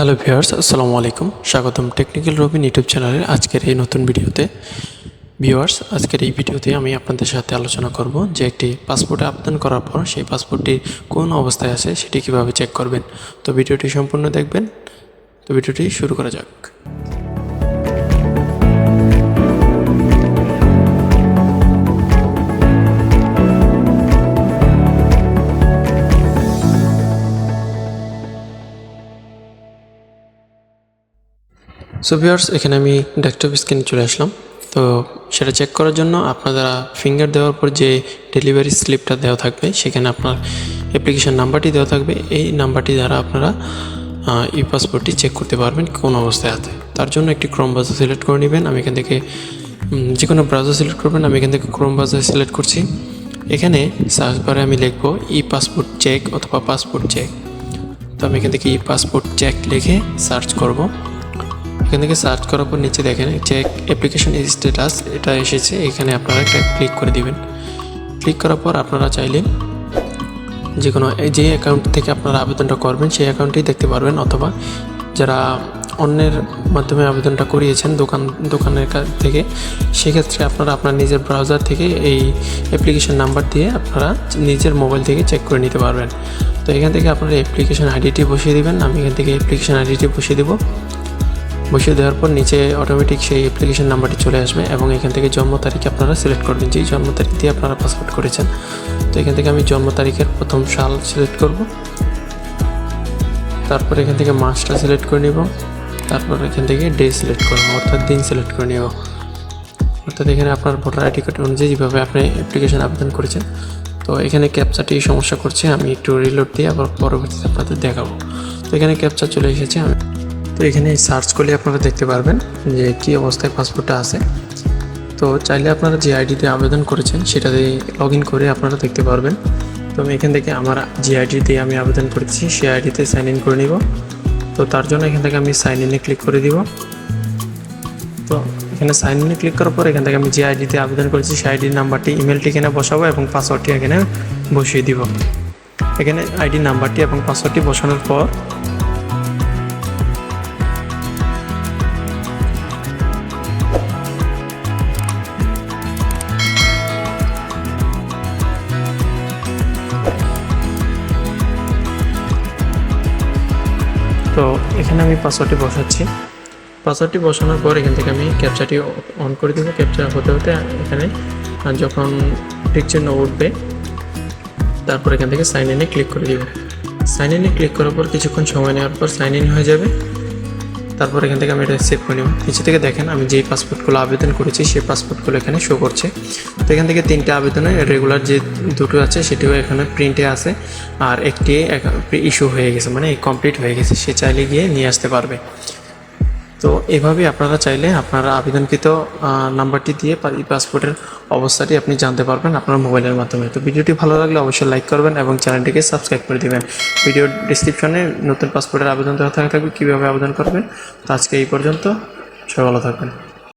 Hello viewers, আসসালামু আলাইকুম। স্বাগতম টেকনিক্যাল রবিন ইউটিউব চ্যানেলের আজকের এই নতুন ভিডিওতে। ভিউয়ার্স, আজকের এই ভিডিওতে আমি আপনাদের সাথে আলোচনা করব যে একটি পাসপোর্টে আবেদন করার পর সেই পাসপোর্টটি কোন অবস্থায় আছে সেটি কীভাবে চেক করবেন। তো ভিডিওটি সম্পূর্ণ দেখবেন। তো ভিডিওটি শুরু করা যাক। সো ভিউয়ার্স এখানে আমি ডেস্কটপ স্ক্রিনে চলে আসলাম। তো সেটা চেক করার জন্য আপনারা ফিঙ্গার দেওয়ার পর যে ডেলিভারি স্লিপটা দেওয়া থাকবে, সেখানে আপনার অ্যাপ্লিকেশন নাম্বারটি দেওয়া থাকবে। এই নাম্বারটি দ্বারা আপনারা ই পাসপোর্টটি চেক করতে পারবেন কোন অবস্থায় আছে তার জন্য একটি ক্রোম ব্রাউজার সিলেক্ট করে নেবেন। আমি এখান থেকে যে কোনো ব্রাউজার সিলেক্ট করবেন, আমি এখান থেকে ক্রোম ব্রাউজার সিলেক্ট করছি। এখানে সার্চ বারে আমি লিখব ই পাসপোর্ট চেক অথবা পাসপোর্ট চেক তো আমি এখান থেকে ই পাসপোর্ট চেক লিখে সার্চ করব। এখান থেকে সার্চ করার পর নিচে দেখেন চেক অ্যাপ্লিকেশন স্ট্যাটাস এটা এসেছে, এখানে আপনারা একটা ক্লিক করে দিবেন। ক্লিক করার পর আপনারা চাইলে যে কোনো যে অ্যাকাউন্ট থেকে আপনারা আবেদনটা করবেন, সেই অ্যাকাউন্টেই দেখতে পারবেন, অথবা যারা অন্যের মাধ্যমে আবেদনটা করিয়েছেন দোকান, দোকানের কা- থেকে, সেক্ষেত্রে আপনারা আপনার নিজের ব্রাউজার থেকে এই অ্যাপ্লিকেশন নাম্বার দিয়ে আপনারা নিজের মোবাইল থেকে চেক করে নিতে পারবেন। তো এখান থেকে আপনারা অ্যাপ্লিকেশন আইডিটি বসিয়ে দিবেন, আমি এখান থেকে অ্যাপ্লিকেশন আইডিটি বসিয়ে দেবো। বসিয়ে দেওয়ার পর নিচে অটোমেটিক সেই অ্যাপ্লিকেশন নাম্বারটি চলে আসবে এবং এখান থেকে জন্ম তারিখ আপনারা সিলেক্ট করবেন যেই জন্ম তারিখ দিয়ে আপনারা পাসপোর্ট করেছেন। তো এখান থেকে আমি জন্ম তারিখের প্রথম সাল সিলেক্ট করব। তারপর এখান থেকে মাসটা সিলেক্ট করে নিব। তারপর এখান থেকে ডে সিলেক্ট করব, অর্থাৎ দিন সিলেক্ট করে নিব। অর্থাৎ এখানে আপনার ভোটার আইডি কার্ড অনুযায়ী যেভাবে আপনি অ্যাপ্লিকেশন আবেদন করেছেন। তো এখানে ক্যাপচাটি সমস্যা করছে, আমি একটু রিলোড দিয়ে আবার পরবর্তীতে আপনাদের দেখাবো। তো এখানে ক্যাপচা চলে এসেছে, আমি তো এখানে সার্চ করলে আপনারা দেখতে পারবেন যে কী অবস্থায় পাসপোর্টটা আছে। তো চাইলে আপনারা যে আইডিতে আবেদন করেছেন, সেটা দিয়ে লগ ইন করে আপনারা দেখতে পারবেন। তো আমি এখান থেকে আমার যে আইডি দিয়ে আমি আবেদন করেছি, সেই আইডিতে সাইন ইন করে নিব। তো তার জন্য এখান থেকে আমি সাইন ইনে ক্লিক করে দিব। তো এখানে সাইন ইনে ক্লিক করার পর এখান থেকে আমি যে আইডিতে আবেদন করেছি, সেই আইডির নাম্বারটি ইমেলটি এখানে বসাবো এবং পাসওয়ার্ডটি এখানে বসিয়ে দিব। এখানে আইডি নাম্বারটি এবং পাসওয়ার্ডটি বসানোর পর তো এখানে আমি পাসওয়ার্ডটি বসাচ্ছি। পাসওয়ার্ডটি বসানোর পর এখান থেকে আমি ক্যাপচারটি অন করে দেবো। ক্যাপচার হতে হতে এখানে যখন ঠিক চিহ্ন উঠবে, তারপর এখান থেকে সাইন ইনে ক্লিক করে দেবো। সাইন ইনে ক্লিক করার পর কিছুক্ষণ সময় নেওয়ার পর সাইন ইন হয়ে যাবে। তারপর এখান থেকে আমি এটা সেভ করে নেব। নিচে থেকে দেখেন, আমি যেই পাসপোর্টগুলো আবেদন করেছি, সেই পাসপোর্টগুলো এখানে শো করছে। তো এখান থেকে তিনটে আবেদনে রেগুলার যে দুটো আছে, সেটিও এখানে প্রিন্টে আছে, আর একটি ইস্যু হয়ে গেছে মানে কমপ্লিট হয়ে গেছে। সে চাইলে গিয়ে নিয়ে আসতে পারবে। তো এভাবে আপনারা চাইলে আপনারা আবেদনকৃত নাম্বারটি দিয়ে ই পাসপোর্টের অবস্থাটি আপনি জানতে পারবেন আপনার মোবাইলের মাধ্যমে। তো ভিডিওটি ভালো লাগলে অবশ্যই লাইক করবেন এবং চ্যানেলটিকে সাবস্ক্রাইব করে দেবেন। ভিডিও ডিসক্রিপশনে নতুন পাসপোর্টের আবেদন দেওয়া থাকবে, কীভাবে আবেদন করবেন। তো আজকে এই পর্যন্ত, সবাই ভালো থাকবেন।